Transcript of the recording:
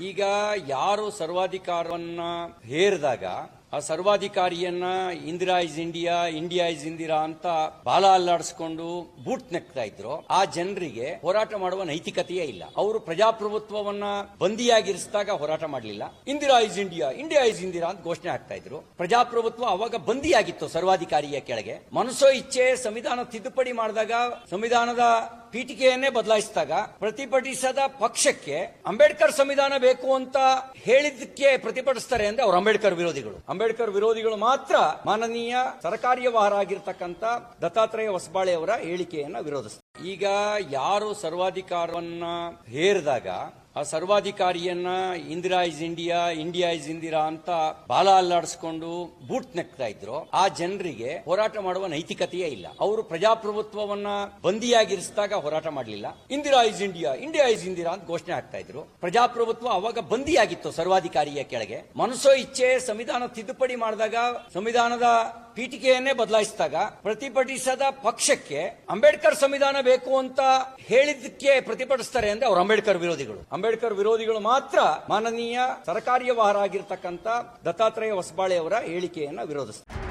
ಈಗ ಯಾರು ಸರ್ವಾಧಿಕಾರವನ್ನ ಹೇರಿದಾಗ ಆ ಸರ್ವಾಧಿಕಾರಿಯನ್ನ Indira is India India is Indira ಅಂತ ಬಾಲ ಅಲ್ಲಾಡಿಸ್ಕೊಂಡು ಬೂಟ್ ನೆಕ್ತಾ ಇದ್ರು. ಆ ಜನರಿಗೆ ಹೋರಾಟ ಮಾಡುವ ನೈತಿಕತೆಯೇ ಇಲ್ಲ. ಅವರು ಪ್ರಜಾಪ್ರಭುತ್ವವನ್ನ ಬಂದಿಯಾಗಿರಿಸಿದಾಗ ಹೋರಾಟ ಮಾಡಲಿಲ್ಲ. Indira is India India is Indira ಅಂತ ಘೋಷಣೆ ಆಗ್ತಾ ಇದ್ರು. ಪ್ರಜಾಪ್ರಭುತ್ವ ಅವಾಗ ಬಂದಿಯಾಗಿತ್ತು ಸರ್ವಾಧಿಕಾರಿಯ ಕೆಳಗೆ. ಮನಸ್ಸೋ ಇಚ್ಛೆ, ಸಂವಿಧಾನ ತಿದ್ದುಪಡಿ ಮಾಡಿದಾಗ ಸಂವಿಧಾನದ ಪೀಠಿಕೆಯನ್ನೇ ಬದಲಾಯಿಸಿದಾಗ ಪ್ರತಿಭಟಿಸದ ಪಕ್ಷಕ್ಕೆ ಅಂಬೇಡ್ಕರ್ ಸಂವಿಧಾನ ಬೇಕು ಅಂತ ಹೇಳಿದ್ದಕ್ಕೆ ಪ್ರತಿಭಟಿಸ್ತಾರೆ ಅಂದ್ರೆ ಅವರು ಅಂಬೇಡ್ಕರ್ ವಿರೋಧಿಗಳು. ಅಂಬೇಡ್ಕರ್ ವಿರೋಧಿಗಳು ಮಾತ್ರ ಮಾನನೀಯ ಆಗಿರ್ತಕ್ಕಂಥ ದತ್ತಾತ್ರೇಯ ಹೊಸಬಾಳೆ ಅವರ ಹೇಳಿಕೆಯನ್ನ ವಿರೋಧಿಸ್ತಾರೆ. ಈಗ ಯಾರು ಸರ್ವಾಧಿಕಾರವನ್ನ ಹೇರಿದಾಗ ಆ ಸರ್ವಾಧಿಕಾರಿಯನ್ನ Indira is India India is Indira ಅಂತ ಬಾಲ ಅಲ್ಲಾಡಿಸ್ಕೊಂಡು ಬೂಟ್ ನೆಕ್ತಾ ಇದ್ರು. ಆ ಜನರಿಗೆ ಹೋರಾಟ ಮಾಡುವ ನೈತಿಕತೆಯೇ ಇಲ್ಲ. ಅವರು ಪ್ರಜಾಪ್ರಭುತ್ವವನ್ನ ಬಂದಿಯಾಗಿರಿಸಿದಾಗ ಹೋರಾಟ ಮಾಡಲಿಲ್ಲ. Indira is India India is Indira ಅಂತ ಘೋಷಣೆ ಆಗ್ತಾ ಇದ್ರು. ಪ್ರಜಾಪ್ರಭುತ್ವ ಅವಾಗ ಬಂದಿಯಾಗಿತ್ತು ಸರ್ವಾಧಿಕಾರಿಯ ಕೆಳಗೆ. ಮನಸ್ಸೋ ಇಚ್ಛೆ, ಸಂವಿಧಾನ ತಿದ್ದುಪಡಿ ಮಾಡಿದಾಗ ಸಂವಿಧಾನದ ಪೀಠಿಕೆಯನ್ನೇ ಬದಲಾಯಿಸಿದಾಗ ಪ್ರತಿಭಟಿಸದ ಪಕ್ಷಕ್ಕೆ ಅಂಬೇಡ್ಕರ್ ಸಂವಿಧಾನ ಬೇಕು ಅಂತ ಹೇಳಿದ್ದಕ್ಕೆ ಪ್ರತಿಭಟಿಸ್ತಾರೆ ಅಂದ್ರೆ ಅವರು ಅಂಬೇಡ್ಕರ್ ವಿರೋಧಿಗಳು. ಅಂಬೇಡ್ಕರ್ ವಿರೋಧಿಗಳು ಮಾತ್ರ ಮಾನನೀಯ ಸರ್ಕಾರಿ ಆಗಿರ್ತಕ್ಕಂಥ ದತ್ತಾತ್ರೇಯ ಹೊಸಬಾಳೆ ಅವರ ಹೇಳಿಕೆಯನ್ನು ವಿರೋಧಿಸ್ತಾರೆ.